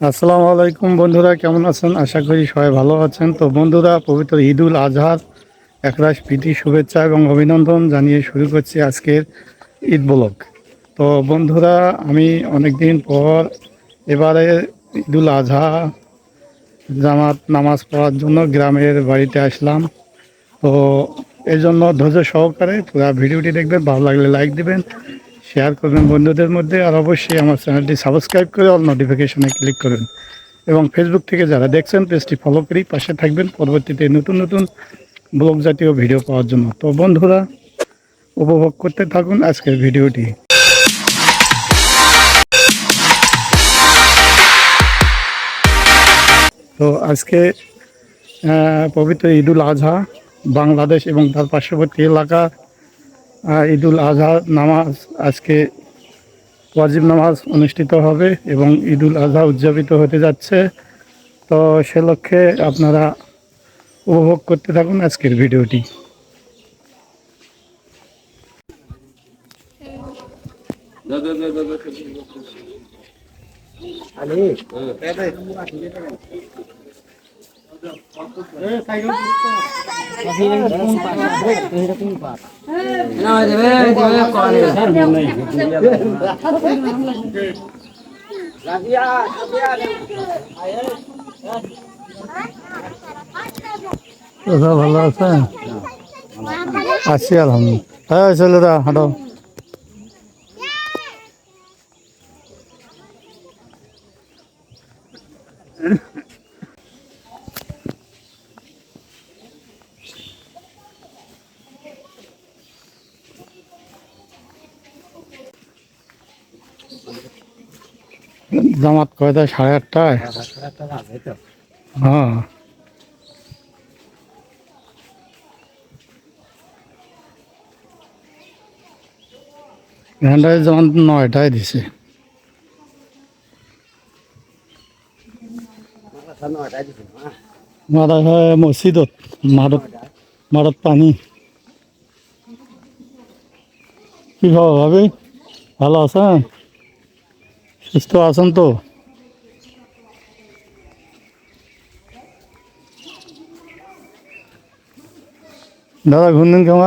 আসসালামু আলাইকুম বন্ধুরা, কেমন আছেন? আশা করি সবাই ভালো আছেন। তো বন্ধুরা, পবিত্র ঈদ উল আজহার, একরাশ প্রীতি, শুভেচ্ছা এবং অভিনন্দন জানিয়ে শুরু করছি আজকের ঈদ ব্লগ। তো বন্ধুরা, আমি অনেক দিন পর এবারে ঈদ উল আজহা জামাত নামাজ পড়ার জন্য গ্রামের বাড়িতে আসলাম। তো এই জন্য ধৈর্য সহকারে পুরো ভিডিওটি দেখবেন, ভালো লাগলে লাইক দিবেন শেয়ার করবেন বন্ধুদের মধ্যে আর অবশ্যই আমার চ্যানেলটি সাবস্ক্রাইব করে অল নোটিফিকেশনে ক্লিক করুন এবং ফেসবুক থেকে যারা দেখছেন পেজটি ফলো করেই পাশে থাকবেন। পরবর্তীতে নতুন নতুন ব্লগ জাতীয় ভিডিও পাওয়ার জন্য। তো বন্ধুরা, উপভোগ করতে থাকুন আজকের ভিডিওটি তো আজকে পবিত্র ঈদুল আজহা, বাংলাদেশ এবং তার পার্শ্ববর্তী এলাকা ঈদুল আজহা নামাজ আজকে ওয়াজিব নামাজ অনুষ্ঠিত হবে এবং ঈদুল আজহা উদযাপিত হতে যাচ্ছে। তো সে লক্ষ্যে আপনারা উপভোগ করতে থাকুন আজকের ভিডিওটি। ভালো আছে? আছি আলহামদুলিল্লাহ। হ্যাঁ চলে দা হাঁটো। জামাত কয়টা? সাড়ে আটটায়? হ্যাঁ। ঘন্টায় যেমন নয়টায় দিছে। মারা হয় মসজিদত মারত মারত পানি। কি খবর ভাবি? ভালো আছেন? সুস্থ আছেন তো? দাদা ঘুরলেন কেমন?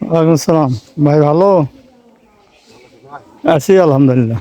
ওয়ালাইকুম সালাম ভাই ভালো? আছি আলহামদুলিল্লাহ।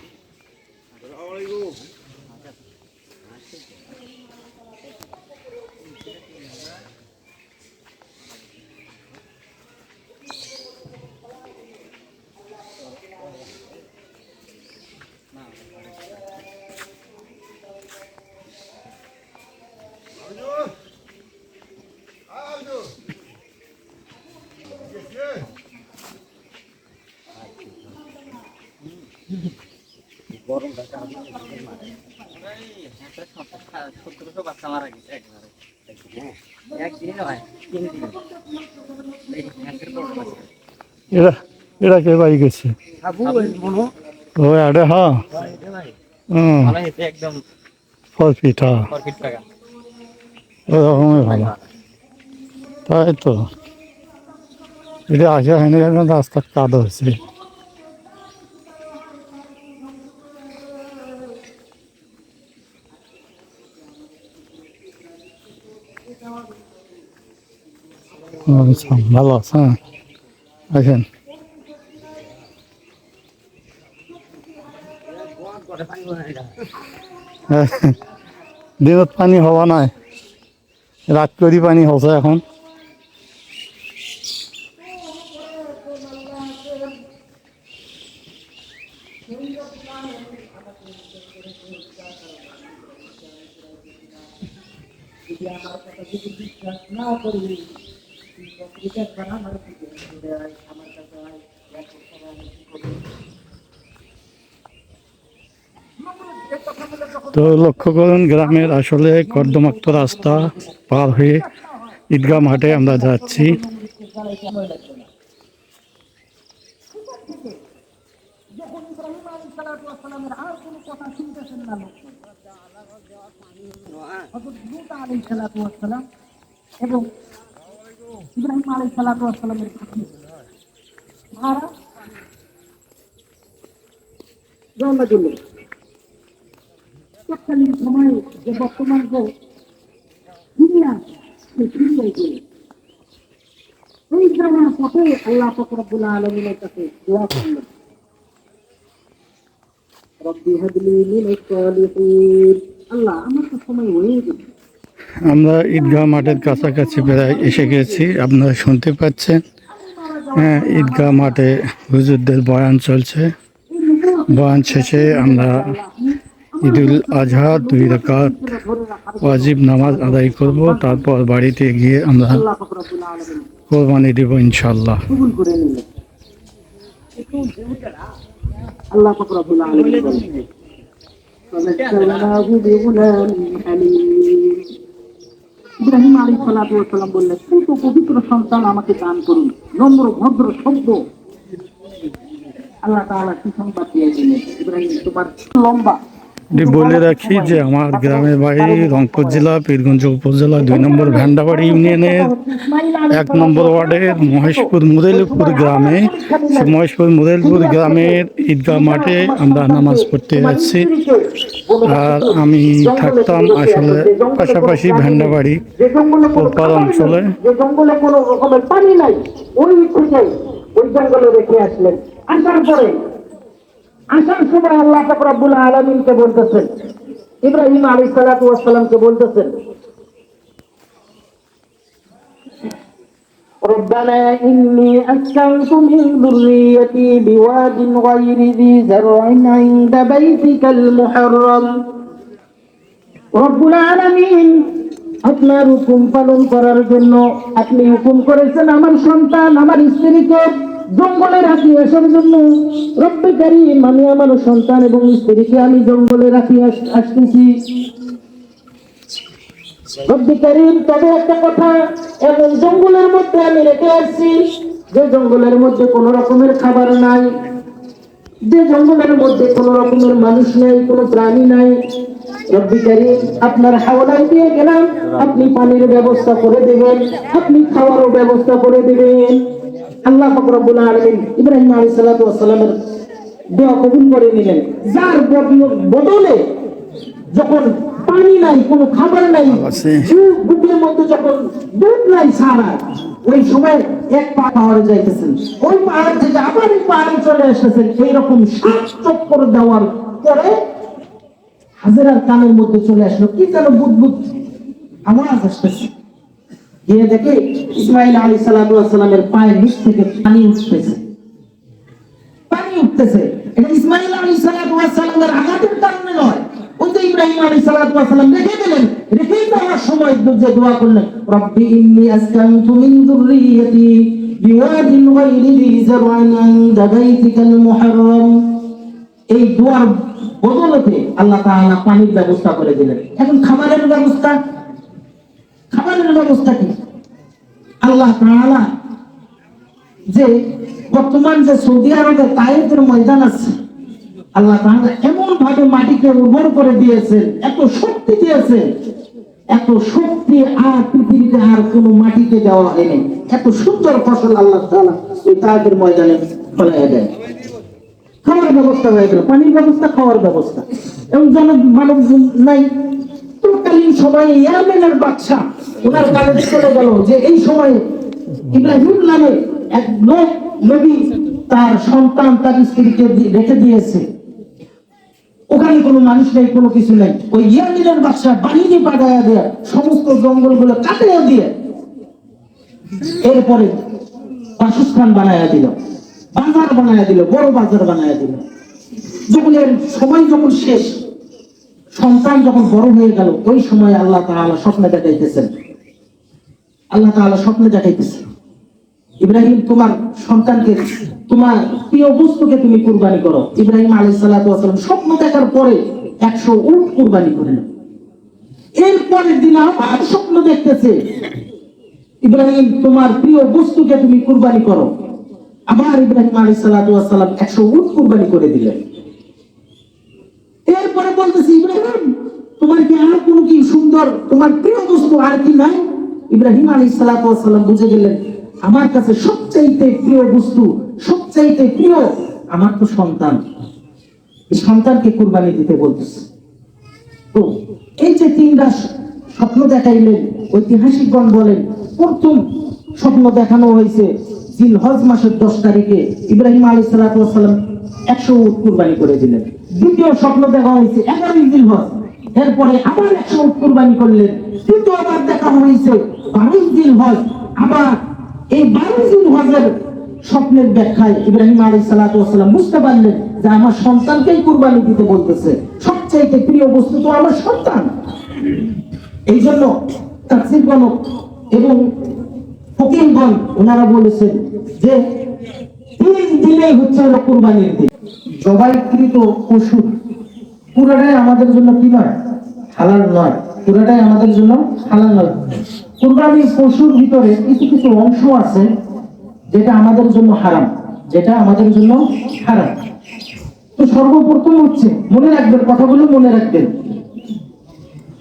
সত্তরশো বাচ্চা মারা গেছে একবারে একদিনে নয় তিন দিনে এই হ্যান্ডের প্রবলেম আছে এরা এরা কে বাড়ি গেছে? ও আরে হ্যাঁ হুম। একদম ওরকমই ভালো। তাই তো। এটা আসা হয়নি রাস্তার কাদ হয়েছে। আচ্ছা, ভালো আছে হ্যাঁ আসেন হ্যাঁ, দিনত পানী হবা নাই। রাত কৰি পানী হৈছে এখন। লক্ষ্য করুন, গ্রামের আসলে কর্দমাক্ত রাস্তা পার হয়ে ঈদগাহ মাঠে আমরা যাচ্ছি। এবং ইব্রাহিম আলী সালামের ভাড়া রওনা দিল তৎকালীন সময়ে যে বর্তমান দুনিয়া দুনিয়ায় গেল এই যাওয়ার পথে আল্লাহ ফকরাবুল আলমিনের কাছে দোয়া করলেন। রব্বি হাবলি মিনাস সালিহিন। আল্লাহ আমার তো সময় হয়ে গেল আমরা ঈদগাহ মাঠের কাছাকাছি প্রায় এসে গেছি আপনারা শুনতে পাচ্ছেন। হ্যাঁ ঈদগাহ মাঠে হুজুরদের বয়ান চলছে। বয়ান শেষে আমরা ঈদুল আজহা দুই রাকাত ওয়াজিব নামাজ আদায় করব, তারপর বাড়িতে গিয়ে আমরা কোরবানি দেব ইনশাল্লাহ আল্লাহ ইব্রাহিম আলী সালাম বললেন পবিত্র সন্তান আমাকে দান করুন। নম্র, ভদ্র শব্দ আল্লাহ তাহলে সুসংবাদ দিয়ে দিলেন, ইব্রাহিম, তোমার লম্বা বলে রাখি যে আমার গ্রামের বাড়ি রংপুর জেলা, পীরগঞ্জ উপজেলা, দুই নম্বর ভ্যান্ডাবাড়ি ইউনিয়নের এক নম্বর ওয়ার্ডের মহেশপুর মুরেলপুর গ্রামে। মহেশপুর মুরেলপুর গ্রামের ঈদগাহ মাঠে আমরা নামাজ পড়তে যাচ্ছি। আর আমি থাকতাম আসলে পাশাপাশি তোলপাড় খাবার অঞ্চলে। ওই জঙ্গলে রেখে আসলেন। আসার সময় আল্লাহ পাক রব্বুল আলমিনকে বলতেছেন ইব্রাহিম আলী সালাতামকে বলতেছেন ربنا إني أسكنت من ذريتي بواد غير ذي زرع عند بيتك المحرم রব্বুল আলামিন আপনার হুকুম পালন করার জন্য আপনি হুকুম করেছেন আমার সন্তান আমার স্ত্রীকে জঙ্গলে রাখি আসার জন্য। রব্বে কারিম, আমি আমার সন্তান এবং স্ত্রীকে আমি জঙ্গলে রাখি আসতেছি। তবে একটা কথা জঙ্গলের মধ্যে আমি রেখে আসছি, যে জঙ্গলের মধ্যে কোনো রকমের খাবার নাই, যে জঙ্গলের মধ্যে কোন রকমের মানুষ নাই, কোন প্রাণী নাই। আপনার হাওলায় দিয়ে গেলাম, আপনি পানির ব্যবস্থা করে দেবেন, আপনি খাওয়ারও ব্যবস্থা করে দেবেন। আল্লাহ পাক রব্বুল আলামিন ইব্রাহিম ওয়াস সালামের দোয়া কবুল করে নিলেন। যার বদলে যখন পানি নাই কোনো খাবার নাই। বুকের মধ্যে যখন দুধ নাই সারা ওই সময় এক পা পাহাড়ে যাইতেছেন। ওই পাহাড় থেকে আবার এই পাহাড়ে চলে আসতেছেন। এইরকম সাত চক্কর দেওয়ার পরে হাজারার কানের মধ্যে চলে আসলো। কি যেন বুদবুদ আওয়াজ আসতেছে। গিয়ে দেখে ইসমাইল আলী সালামের পায়ের নিচ থেকে পানি উঠতেছে। পানি উঠতেছে। এটা ইসমাইল আলী সালামের আঘাতের কারণে নয়। দোয়া আল্লাহ পানির ব্যবস্থা করে দিলেন। এখন খাবারের ব্যবস্থা খাবারের ব্যবস্থা কি? আল্লাহ তাআলা যে বর্তমান যে সৌদি আরবে তাইফের ময়দান আছে, আল্লাহ তাআলা এমন ভাবে মাটিকে উর্বর করে দিয়েছেন, এত শক্তি দিয়েছে এত শক্তি আর পৃথিবীতে আর কোনো মাটিতে দেওয়া হয়নি। এত সুন্দর ফসল আল্লাহ তাআলা ওই তাইফের ময়দানে ফলাই দেয়। খাওয়ার ব্যবস্থা হয়ে গেল, পানির ব্যবস্থা, খাওয়ার ব্যবস্থা। এবং জন মানব নাই তৎকালীন সময়ে ইয়ামেনের বাদশা ওনার কাছে চলে গেল যে এই সময়ে ইব্রাহিম নামে এক লোক নবী তার সন্তান, তার স্ত্রীকে রেখে দিয়েছে। ওখানে কোনো মানুষ নেই, কোনো কিছু নেই। ওই ইয়ামিনের বাদশা বাহিনী পাঠাইয়া দেয়, সমস্ত জঙ্গলগুলো কাটিয়ে দিয়ে এরপরে বাসস্থান বানায়া দিল, বাজার বানায়া দিল, বড় বাজার বানায়া দিল। যখন এর সময় যখন শেষ সন্তান যখন বড় হয়ে গেল, ওই সময় আল্লাহ তাআলা স্বপ্নে দেখাইতেছেন। আল্লাহ তাআলা স্বপ্নে দেখাইতেছেন। ইব্রাহিম, তোমার সন্তানকে, তোমার প্রিয় বস্তুকে তুমি কুরবানি করো। ইব্রাহিম আলাইহিস সালাতু স্বপ্ন দেখার পরে 100 উট কুরবানি করলেন এর পরের দিন আবার স্বপ্ন দেখতেছে। ইব্রাহিম, তোমার প্রিয় বস্তুকে তুমি কুরবানি করো। আবার ইব্রাহিম আলী সালাম একশো উট কুরবানি করে দিলেন। এরপরে বলতেছি, ইব্রাহিম, তোমার কি আর কোনো কি সুন্দর, তোমার প্রিয় বস্তু আর কি নাই? ইব্রাহিম আলী সালাম বুঝে গেলেন, আমার কাছে সবচাইতে প্রিয় বস্তু, সবচাইতে প্রিয় আমার তো সন্তান। সন্তানকে কুরবানি দিতে বলতেছে। তো এই যে তিনটা স- স্বপ্ন দেখাইলেন, ঐতিহাসিকগণ বলেন, প্রথম স্বপ্ন দেখানো হয়েছে জিল হজ মাসের দশ তারিখে। ইব্রাহিম আলী সালাম একশো উট কুরবানি করে দিলেন। দ্বিতীয় স্বপ্ন দেখা হয়েছে হজ এরপরে আবার একশো উট কুরবানি করলেন। দেখা হয়েছে হজ আবার এই হজের স্বপ্নের ব্যাখ্যায় ইব্রাহিম আলী সালাম বুঝতে পারলেন যে আমার সন্তানকেই কুরবানি দিতে বলতেছে। সবচাইতে প্রিয় বস্তু তো আমার সন্তান। এই জন্য তাফসীরগণ এবং ওনারা বলেছেন যে তিন দিনেই হচ্ছে হলো কুরবানির দিন। জবাইকৃত পশু, পুরোটাই আমাদের জন্য কি নয়? হালাল নয়। পুরোটাই আমাদের জন্য হালাল নয়। কুরবানির পশুর ভিতরে কিছু কিছু অংশ আছে যেটা আমাদের জন্য হারাম, যেটা আমাদের জন্য হারাম। তো সর্বপ্রথম হচ্ছে, মনে রাখবেন, কথাগুলো মনে রাখবেন।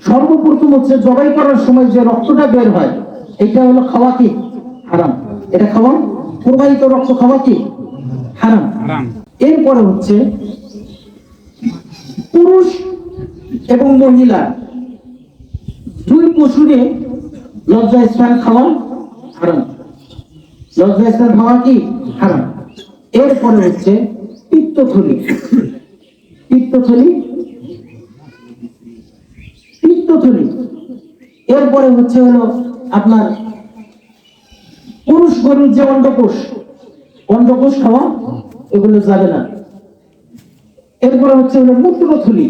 সর্বপ্রথম হচ্ছে জবাই করার সময় যে রক্তটা বের হয়, এটা হলো খাওয়া কি? হারাম। এটা খাওয়া? প্রবাহিত রক্ত খাওয়া কি? হারাম। এরপরে হচ্ছে পুরুষ এবং মহিলা দুই পশুরে লজ্জা স্থান খাওয়া হারাম। লজ্জা স্থান খাওয়া কি? হারাম। এরপরে হচ্ছে পিত্তথলি। পিত্তথলি? পিত্তথলি। এরপরে হচ্ছে হলো আপনার পুরুষ গরুর যে অন্ডকোষ অন্ডকোষ খাওয়া এগুলো যাবে না। এরপরে হচ্ছে হলো মূত্রথলি।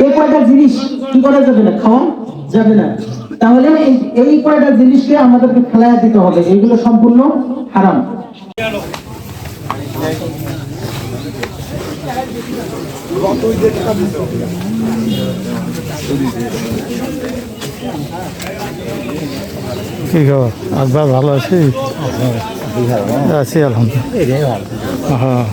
এই কয়টা জিনিস? কি করা যাবে না? খাওয়া যাবে না। তাহলে এই- কয়টা জিনিসকে আমাদেরকে ফেলাইয়া দিতে হবে। এগুলো সম্পূর্ণ হারাম। কি খবর? আকবর ভালো আছি আছি আলহামদুলিল্লাহ। হ্যাঁ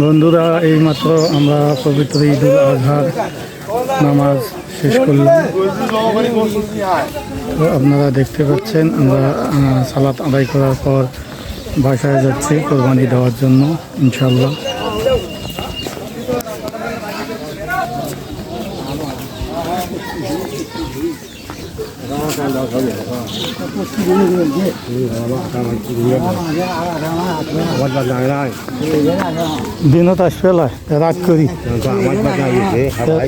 বন্ধুরা এইমাত্র আমরা পবিত্র ঈদ উল আজহার নামাজ শেষ করলাম। তো আপনারা দেখতে পাচ্ছেন, আমরা সালাত আদায় করার পর বাসায় যাচ্ছি, কোরবানি দেওয়ার জন্য ইনশাল্লাহ দিনত আসবে লাই, রাত করি হ্যাঁ।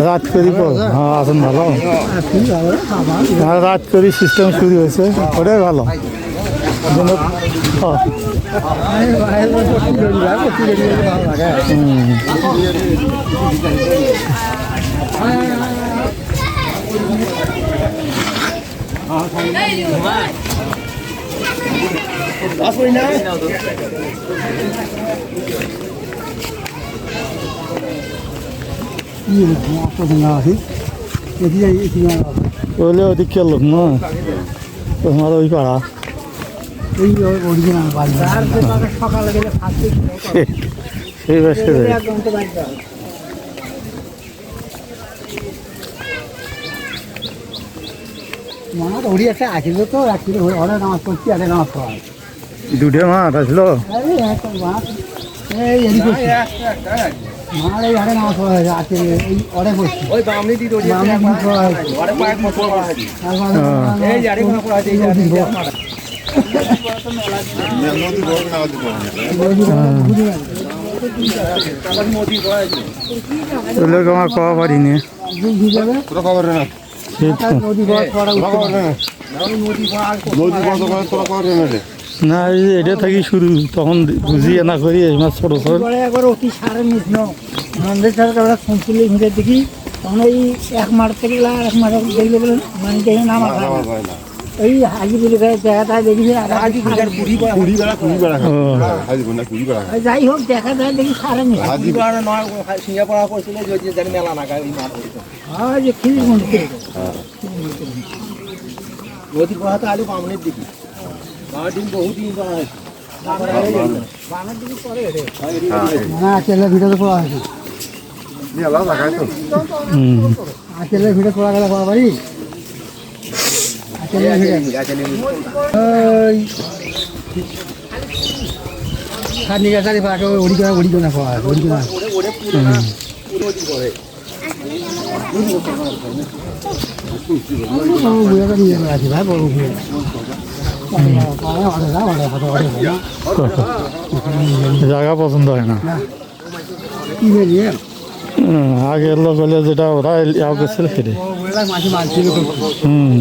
রাত করি পর হ্যাঁ আসুন ভালো হ্যাঁ রাত করি সিস্টেম শুরু হয়েছে ওটাই ভালো হ্যাঁ। ওলে ওদিকে লোক না। তোমার ওই পাড়া। সকালে গেলে ফার্স্টে সে- সেই বাসে হবে। মনে একটা আসিল তো রাত্রিরে অনেক নামাজ পড়ছি আগে নামাজ পড়া দুধে মাছ আসলো আরে মাছ এই এদিকে করছি। এই আগে নামাজ পড়া হয়েছে আজকে এই অরে বসছি ওই বামনি দিদি ওই বামনি দিদি পড়া হয়েছে। ওরে পায়ের মতো করা এই যে আরেকখানে পড়া আছে এই যে নদীর আরেকখানে ভোগ। পড়া। তারপর নদী পড়া আমার নে এটা থাকি শুরু তখন বুঝিয়ে না করি এই মাছ ছোট ছোট। একবার অতি সারে মিশন নন্দের সাথে আমরা শুনছিলি দেখি। তখন এই এক মাঠ থেকে আর এক মাঠ দেখলে বলে মানে দেখে নামা না। হয় না। এই হাজি বলে দেখি বিঘার পুরি পড়া কুড়ি বেড়া কুড়ি বেড়া হাজি না কুড়ি বেড়া যাই হোক দেখা যায় দেখি সারে মিশন হাজি পুরি পড়া নয় সিঙ্গা পড়া করছিল যে যে জানি মেলা না মাঠ হইতো হয় যে খিরির মন্দির নদীর কথা তো আলু বামনের দিকে দিন বহুদিন করা হয়েছে না আচলের ভিতরে পড়া আছে। নিয়ে আলাদা খাই তো হুম আচলের ভিতরে পড়া গেলে পড়া পারি আচলের ওই সার নিয়ে গেছে পাকে ওড়ি করে ওড়ি করে পড়া আছে ওড়ি করে বুড়াটা নিয়ে আছে ভাই বড় বুড়া জায়গা পছন্দ হয় না। কি বেরিয়ে হুম, আগের লোক হলে যেটা ওরা ইয়াও গেছিল সেটা হুম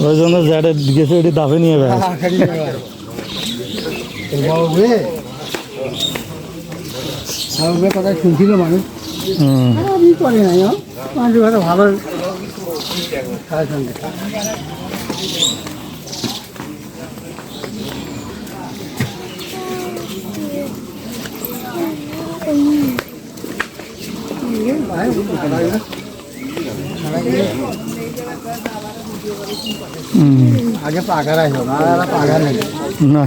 ওই জন্য যেটা গেছে ওটি দাবে নিয়ে বেড়ায়। ভালো খাওয়ার সঙ্গে হুম আগে পাকা রাখো না পাকা নেই। না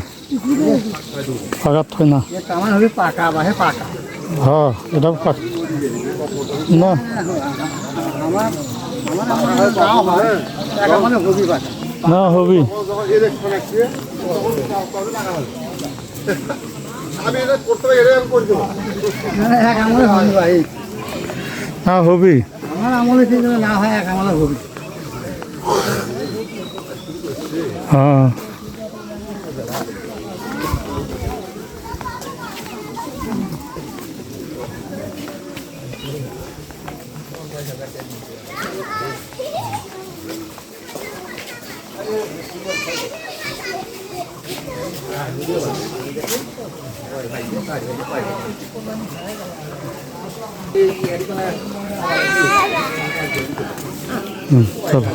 ফাঁকাত হয় না। কামান হবে পাকা বাহে পাকা। হ্যাঁ এটা না। হয় মানে হবি না হবি। আমি এটা করতে পারি এটা আমি করে দেবো? এক আমলে হবি ভাই না হবি। আমার আমলে ঠিক না হয় এক আমলে হবি। হ্যাঁ। হুম চলো।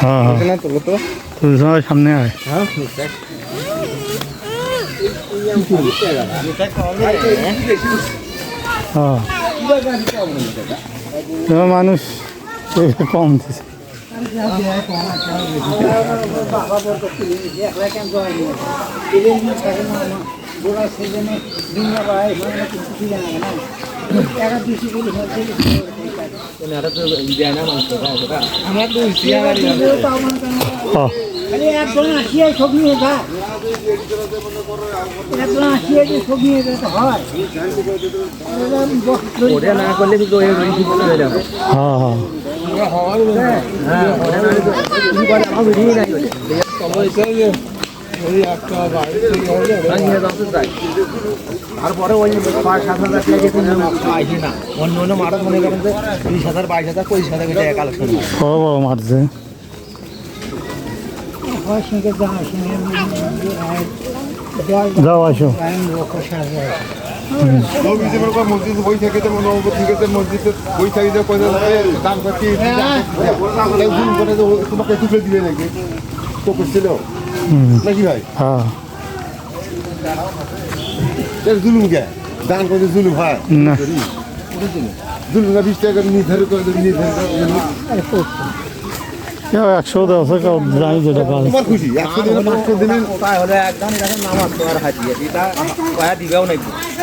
হ্যাঁ হ্যাঁ। তুলো তো। তুই সামনে আয়। হ্যাঁ মানুষ কম দিছে। হ্যাঁ একজন আসিয়া ছবি নিয়ে যায় একজন আসিয়া যে ছবি নিয়ে যেতে হয়। ওটা না করলে কিন্তু ওই ওই ঠিক করে দিলাম হ্যাঁ হ্যাঁ হ্যাঁ নাই তারপরে ওই পাঁচ সাত হাজার টাকা কিন্তু পাইছি না অন্য অন্য মারত মনে করেন যে বিশ হাজার বাইশ হাজার পঁচিশ হাজার টাকা কালেকশন মারছে হয় যাও আসো মনে মসজিদ বই থেকে তো মনে ঠিক আছে মসজিদ বই থেকে যে কয়টা দাম করছি ভুল করে তো তোমাকে টুকরে দিবে নাকি? তো করছিল। নাকি ভাই? হ্যাঁ। জুলুম কে? দান করে জুলুম হয়। না। জুলুম বিশ টাকা করে। কেউ একশো দশ কেউ জানি যেটা পারে তোমার খুশি? একশো দিনে পাঁচশো দিনে তাই হলে একদম নামাজ তোমার হাতিয়ে এটা কয়া দিবেও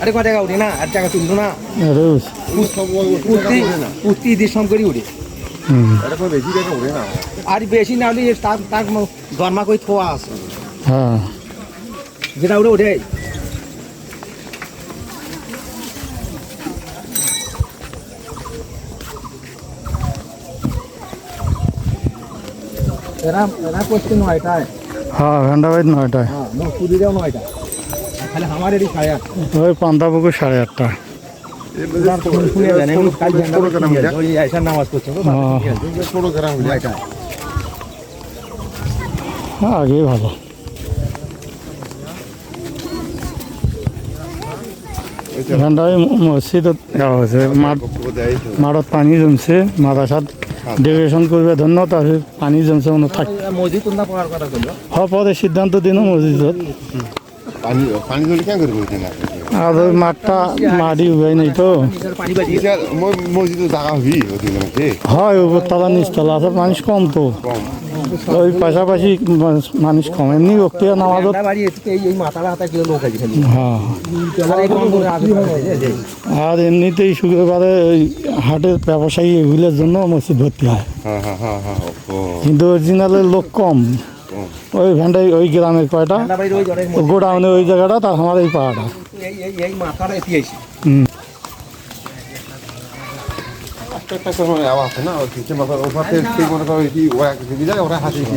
আরে কয় টাকা উঠি না? আর টাকা তুললো না? উঠতি দিয়ে সম করে উঠে। আর বেশি না? হলে তার তার গরমা করে থোয়া আছে। হ্যাঁ। যেটা উঠে ওঠে এরা এরা করছে নয়টায়। হ্যাঁ ঘণ্টা বাইদ নয়টায়। হ্যাঁ মুসুরিরাও নয়টা খালি আমার এটি খায় ওই পান্তা পুকুর সাড়ে আটটা। এটা আগে ভালো। এখানটায় মসজিদ হয়েছে মাঠত পানি জমছে মাদ্রাসাত ডেকোরেশন করবে ধন্য তারপরে পানি জমছে মনে থাক পরে সিদ্ধান্ত দিন মসজিদত পানি পানি জলে কেন করে বলতে না আর ওই মাঠটা মাটি উগাই নাই তো। মসজিদে জায়গা নাকি হয় উপরতলা নিচতলা আছে মানুষ কম তো। ওই পাশাপাশি মানুষ- মানুষ কম। এমনি আছে খালি হ্যাঁ। আর এমনিতেই শুক্রবারে ওই হাটের ব্যবসায়ী এগুলোর জন্য মসজিদ ভর্তি হয়। হ্যাঁ হ্যাঁ কিন্তু অরিজিনালের লোক কম। ওই ভ্যানটাই ওই গ্রামের কয়টা গোডাউনে ওই জায়গাটা, তার আমার এই পাড়াটা।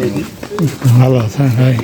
দিয়ে ভালো আছে ভাই